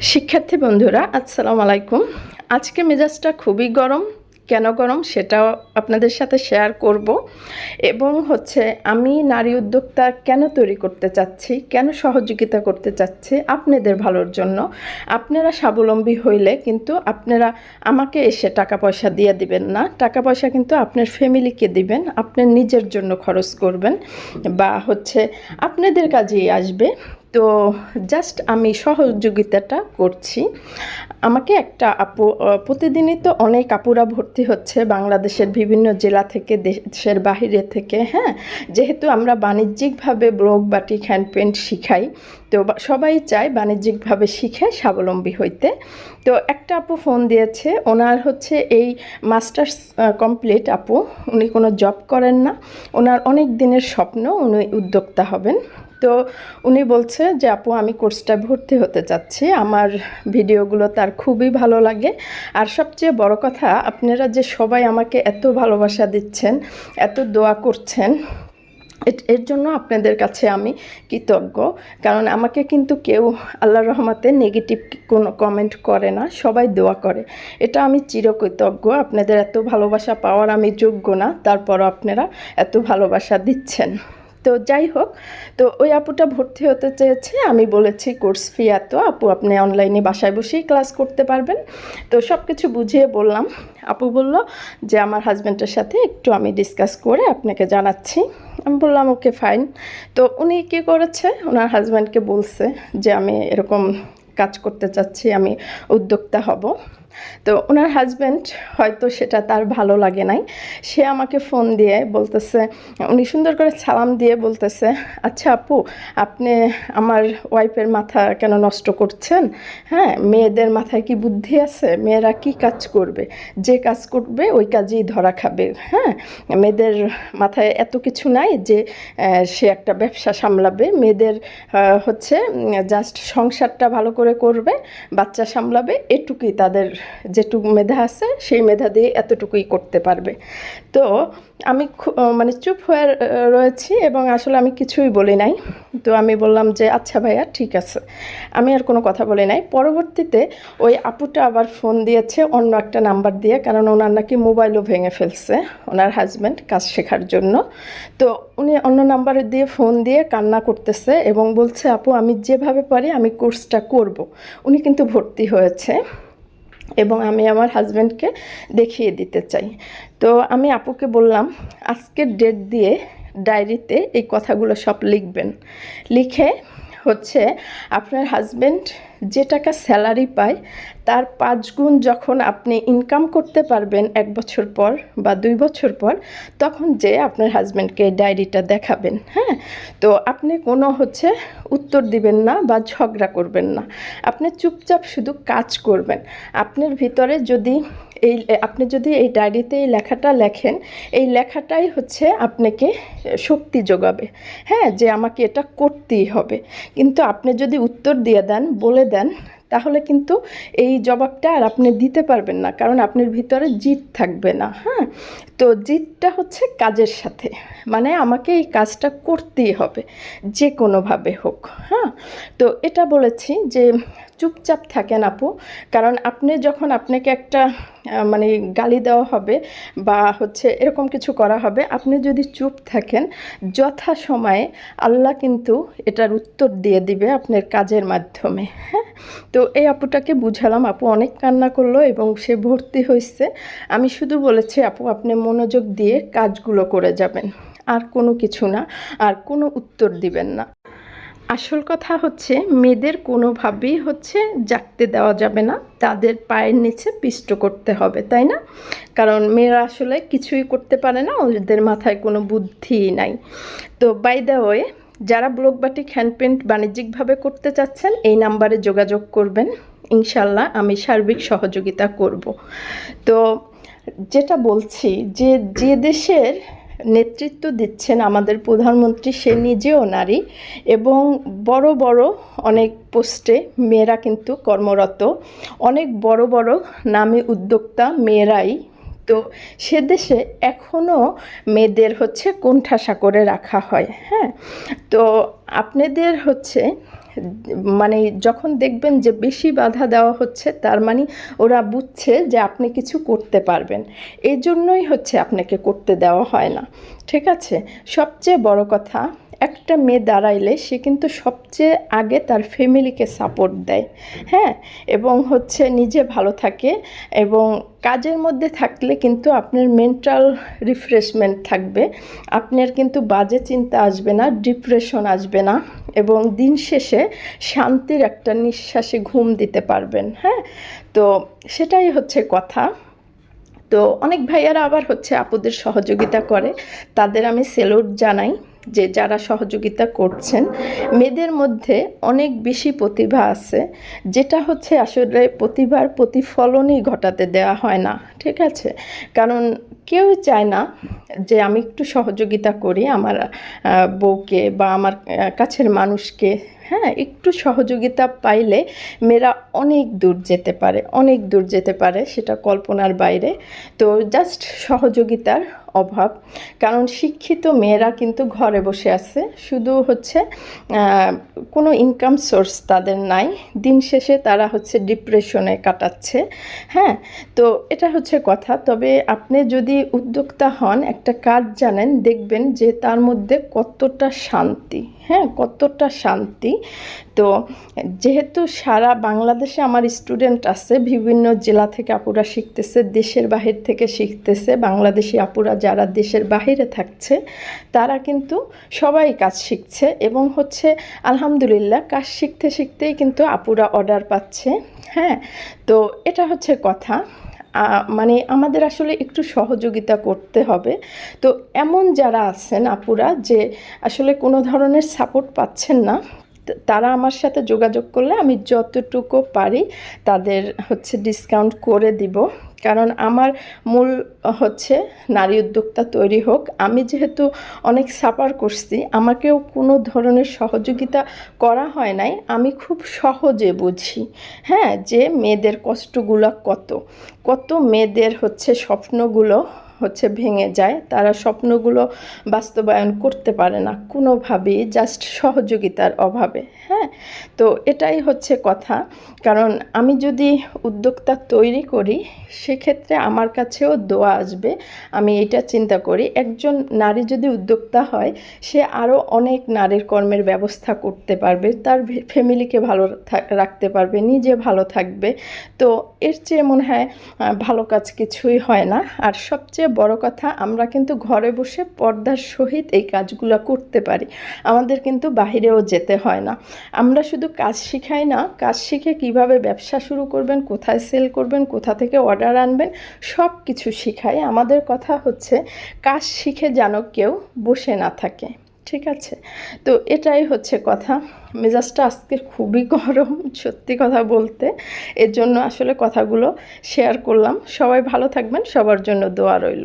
শিক্ষার্থী বন্ধুরা, আসসালামু আলাইকুম। আজকে মেজাজটা খুবই গরম। কেন গরম? সেটাও আপনাদের সাথে শেয়ার করব। এবং হচ্ছে, আমি নারী উদ্যোক্তা কেন তৈরি করতে চাচ্ছি? কেন সহযোগিতা করতে চাচ্ছি? আপনাদের ভালোর জন্য। আপনারা স্বাবলম্বী হইলে কিন্তু আপনারা আমাকে এসে টাকা পয়সা দিয়ে দিবেন না। টাকা পয়সা কিন্তু আপনার ফ্যামিলিকে দিবেন। আপনার নিজের জন্য খরচ করবেন। বা হচ্ছে, আপনাদের কাজেই আসবে। তো জাস্ট আমি সহযোগিতাটা করছি। আমাকে একটা আপু প্রতিদিনই তো অনেক আপুরা ভর্তি হচ্ছে বাংলাদেশের বিভিন্ন জেলা থেকে, দেশের বাহিরে থেকে হ্যাঁ? যেহেতু আমরা বাণিজ্যিকভাবে ব্লগ বাটিক হ্যান্ড পেন্ট শিখাই, তো সবাই চায় বাণিজ্যিকভাবে শিখে স্বাবলম্বী হইতে। তো একটা আপু ফোন দিয়েছে, ওনার হচ্ছে এই মাস্টার্স কমপ্লিট আপু, উনি কোনো জব করেন না, ওনার অনেক দিনের স্বপ্ন, উনি উদ্যোক্তা হবেন। তো উনি বলছে যে, আপু, আমি কোর্সটা ভর্তি হতে চাচ্ছি। আমার ভিডিওগুলো তার খুবই ভালো লাগে। আর সবচেয়ে বড় কথা, আপনারা যে সবাই আমাকে এত ভালোবাসা দিচ্ছেন, এত দোয়া করছেন, এর জন্য আপনাদের কাছে আমি কৃতজ্ঞ। কারণ আমাকে কিন্তু কেউ আল্লাহ রহমাতে নেগেটিভ কোনো কমেন্ট করে না, সবাই দোয়া করে। এটা আমি চিরকৃতজ্ঞ। আপনাদের এত ভালোবাসা পাওয়ার আমি যোগ্য না। তারপরও আপনারা এত ভালোবাসা দিচ্ছেন। তো যাই হোক, তো ওই আপুটা ভর্তি হতে চেয়েছে। আমি বলেছি, কোর্স ফি এত, আপু আপনি অনলাইনে বাসায় বসেই ক্লাস করতে পারবেন। তো সব কিছু বুঝিয়ে বললাম। আপু বলল যে, আমার হাজব্যান্ডের সাথে একটু আমি ডিসকাস করে আপনাকে জানাচ্ছি। আমি বললাম, ওকে, ফাইন। তো উনি কী করেছে, ওনার হাজব্যান্ডকে বলছে যে, আমি এরকম কাজ করতে চাচ্ছি, আমি উদ্যোক্তা হব। তো ওনার হাজব্যান্ড হয়তো সেটা তার ভালো লাগে নাই। সে আমাকে ফোন দিয়ে বলতেছে, উনি সুন্দর করে সালাম দিয়ে বলতেছে আচ্ছা আপু, আপনি আমার ওয়াইফের মাথা কেন নষ্ট করছেন? হ্যাঁ মেয়েদের মাথায় কি বুদ্ধি আছে? মেয়েরা কি কাজ করবে? যে কাজ করবে, ওই কাজেই ধরা খাবে। হ্যাঁ মেয়েদের মাথায় এত কিছু নাই যে সে একটা ব্যবসা সামলাবে। মেয়েদের হচ্ছে জাস্ট সংসারটা ভালো করে করবে, বাচ্চা সামলাবে, এটুকুই তাদের যেটুকু মেধা আছে, সেই মেধা দিয়ে এতটুকুই করতে পারবে। তো আমি মানে চুপ হয়ে রয়েছি এবং আসলে আমি কিছুই বলি নাই। তো আমি বললাম যে আচ্ছা ভাইয়া, ঠিক আছে। আমি আর কোনো কথা বলি নাই। পরবর্তীতে ওই আপুটা আবার ফোন দিয়েছে অন্য একটা নাম্বার দিয়ে, কারণ ওনার নাকি মোবাইলও ভেঙে ফেলছে, ওনার হাজব্যান্ড কাজ শেখার জন্য। তো উনি অন্য নাম্বারে দিয়ে ফোন দিয়ে কান্না করতেছে এবং বলছে, আপু, আমি যেভাবে পারি আমি কোর্সটা করব। উনি কিন্তু ভর্তি হয়েছে। এবং আমি আমার হাজব্যান্ডকে দেখিয়ে দিতে চাই। তো আমি আপুকে বললাম, আজকের ডেট দিয়ে ডায়েরিতে এই কথাগুলো সব লিখবেন। লিখে হচ্ছে আপনার হাজব্যান্ড যে টাকা স্যালারি পায়, তার পাঁচ গুণ যখন আপনি ইনকাম করতে পারবেন এক বছর পর বা দুই বছর পর, তখন যে আপনার হাজব্যান্ডকে ডায়েরিটা দেখাবেন হ্যাঁ? তো আপনি কোনো হচ্ছে উত্তর দিবেন না বা ঝগড়া করবেন না। আপনি চুপচাপ শুধু কাজ করবেন। আপনার ভিতরে যদি এই আপনি যদি এই ডায়েরিতে এই লেখাটা লেখেন, এই লেখাটাই হচ্ছে আপনাকে শক্তি যোগাবে। হ্যাঁ যে আমাকে এটা করতেই হবে। কিন্তু আপনি যদি উত্তর দিয়ে দেন, বলে দেন তাহলে কিন্তু এই জবাবটা আর আপনি দিতে পারবেন না, কারণ আপনার ভিতরে জিত থাকবে না হ্যাঁ? তো জিতটা হচ্ছে কাজের সাথে মানে আমাকে এই কাজটা করতেই হবে, যে কোনোভাবে হোক হ্যাঁ? তো এটা বলেছি যে চুপচাপ থাকেন আপু, কারণ আপনি যখন আপনাকে একটা মানে গালি দেওয়া হবে বা হচ্ছে এরকম কিছু করা হবে, আপনি যদি চুপ থাকেন, যথা সময়ে আল্লাহ কিন্তু এটার উত্তর দিয়ে দিবে আপনার কাজের মাধ্যমে হ্যাঁ? তো এই আপুটাকে বুঝালাম, আপু অনেক কান্না করল এবং সে ভর্তি হয়েছে আমি শুধু বলেছি, আপু, আপনি মনোযোগ দিয়ে কাজগুলো করে যাবেন। আর কোনো কিছু না, আর কোনো উত্তর দিবেন না। আসল কথা হচ্ছে, মেয়েদের কোনোভাবেই হচ্ছে জাগতে দেওয়া যাবে না। তাদের পায়ের নিচে পিষ্ট করতে হবে, তাই না? কারণ মেয়েরা আসলে কিছুই করতে পারে না, ওদের মাথায় কোনো বুদ্ধি নাই। তো বাই দ্য ওয়ে যারা ব্লক বাটিক হ্যান্ড পেন্ট বাণিজ্যিকভাবে করতে চাচ্ছেন, এই নাম্বারে যোগাযোগ করবেন। ইনশাল্লাহ আমি সার্বিক সহযোগিতা করব। তো যেটা বলছি, যে যে দেশের নেতৃত্ব দিচ্ছেন আমাদের প্রধানমন্ত্রী, সে নিজেও নারী এবং বড় বড় অনেক পোস্টে মেয়েরা কিন্তু কর্মরত। অনেক বড় বড় নামী উদ্যোক্তা মেয়েরাই তো সে দেশে এখনও মেয়েদের হচ্ছে কোণঠাসা করে রাখা হয় হ্যাঁ? তো আপনাদের হচ্ছে মানে যখন দেখবেন যে বেশি বাধা দেওয়া হচ্ছে, তার মানে ওরা বুঝছে যে আপনি কিছু করতে পারবেন। এই জন্যই হচ্ছে আপনাকে করতে দেওয়া হয় না, ঠিক আছে? সবচেয়ে বড় কথা একটা মেয়ে দাঁড়াইলে সে কিন্তু সবচেয়ে আগে তার ফ্যামিলিকে সাপোর্ট দেয় হ্যাঁ? এবং হচ্ছে নিজে ভালো থাকে এবং কাজের মধ্যে থাকলে কিন্তু আপনার মেন্টাল রিফ্রেশমেন্ট থাকবে। আপনার কিন্তু বাজে চিন্তা আসবে না ডিপ্রেশন আসবে না এবং দিন শেষে শান্তির একটা নিঃশ্বাসে ঘুম দিতে পারবেন হ্যাঁ? তো সেটাই হচ্ছে কথা। তো অনেক ভাইয়ারা আবার হচ্ছে আপুদের সহযোগিতা করে। তাদের আমি সেলুট জানাই। যে যারা সহযোগিতা করছেন, মেয়েদের মধ্যে অনেক বেশি প্রতিভা আছে, যেটা হচ্ছে আসলে প্রতিভার প্রতিফলনই ঘটাতে দেওয়া হয় না, ঠিক আছে? কারণ কেউই চায় না যে আমি একটু সহযোগিতা করি আমার বউকে বা আমার কাছের মানুষকে হ্যাঁ? একটু সহযোগিতা পাইলে মেয়েরা অনেক দূর যেতে পারে, অনেক দূর যেতে পারে, সেটা কল্পনার বাইরে। তো জাস্ট সহযোগিতার অভাব। কারণ শিক্ষিত মেয়েরা কিন্তু ঘরে বসে আছে। শুধু হচ্ছে কোনো ইনকাম সোর্স তাদের নাই। দিন শেষে তারা হচ্ছে ডিপ্রেশনে কাটাচ্ছে। হ্যাঁ তো এটা হচ্ছে কথা। তবে আপনি যদি উদ্যোক্তা হন, একটা কাজ জানেন, দেখবেন যে তার মধ্যে কতটা শান্তি। হ্যাঁ কতটা শান্তি। তো যেহেতু সারা বাংলাদেশে আমার স্টুডেন্ট আছে, বিভিন্ন জেলা থেকে আপুরা শিখতেছে, দেশের বাহির থেকে শিখতেছে, বাংলাদেশি আপুরা যারা দেশের বাহিরে থাকছে, তারা কিন্তু সবাই কাজ শিখছে এবং হচ্ছে আলহামদুলিল্লাহ কাজ শিখতে শিখতেই কিন্তু আপুরা অর্ডার পাচ্ছে হ্যাঁ? তো এটা হচ্ছে কথা। মানে আমাদের আসলে একটু সহযোগিতা করতে হবে। তো এমন যারা আছেন আপুরা যে আসলে কোনো ধরনের সাপোর্ট পাচ্ছেন না তারা আমার সাথে যোগাযোগ করলে আমি যতটুকু পারি তাদের হচ্ছে ডিসকাউন্ট করে দিব। কারণ আমার মূল হচ্ছে নারী উদ্যোক্তা তৈরি হোক, আমি যেহেতু অনেক সাফার করছি, আমাকেও কোনো ধরনের সহযোগিতা করা হয় নাই, আমি খুব সহজে বুঝি হ্যাঁ যে মেয়েদের কষ্টগুলো কত কত মেয়েদের হচ্ছে স্বপ্নগুলো হচ্ছে ভেঙে যায়, তারা স্বপ্নগুলো বাস্তবায়ন করতে পারে না কোনোভাবেই জাস্ট সহযোগিতার অভাবে হ্যাঁ? তো এটাই হচ্ছে কথা। কারণ আমি যদি উদ্যোক্তা তৈরি করি, সেক্ষেত্রে আমার কাছেও দোয়া আসবে। আমি এটা চিন্তা করি, একজন নারী যদি উদ্যোক্তা হয়, সে আরও অনেক নারীর কর্মের ব্যবস্থা করতে পারবে, তার ফ্যামিলিকে ভালো রাখতে পারবে, নিজে ভালো থাকবে। তো এর চেয়ে মনে হয় ভালো কাজ কিছুই হয় না। আর সবচেয়ে বড় কথা, আমরা কিন্তু ঘরে বসে পর্দার সহিত এই কাজগুলো করতে পারি। আমাদের কিন্তু বাহিরেও যেতে হয় না। আমরা শুধু কাজ শিখাই না, কাজ শিখে কীভাবে ব্যবসা শুরু করবেন, কোথায় সেল করবেন, কোথা থেকে অর্ডার আনবেন সব কিছু শিখাই। আমাদের কথা হচ্ছে, কাজ শিখে যেন কেউ বসে না থাকে। ঠিক আছে? তো এটাই হচ্ছে কথা। মেজাজটা আজকে খুবই গরম, সত্যি কথা বলতে। এর জন্য আসলে কথাগুলো শেয়ার করলাম। সবাই ভালো থাকবেন, সবার জন্য দোয়া রইল।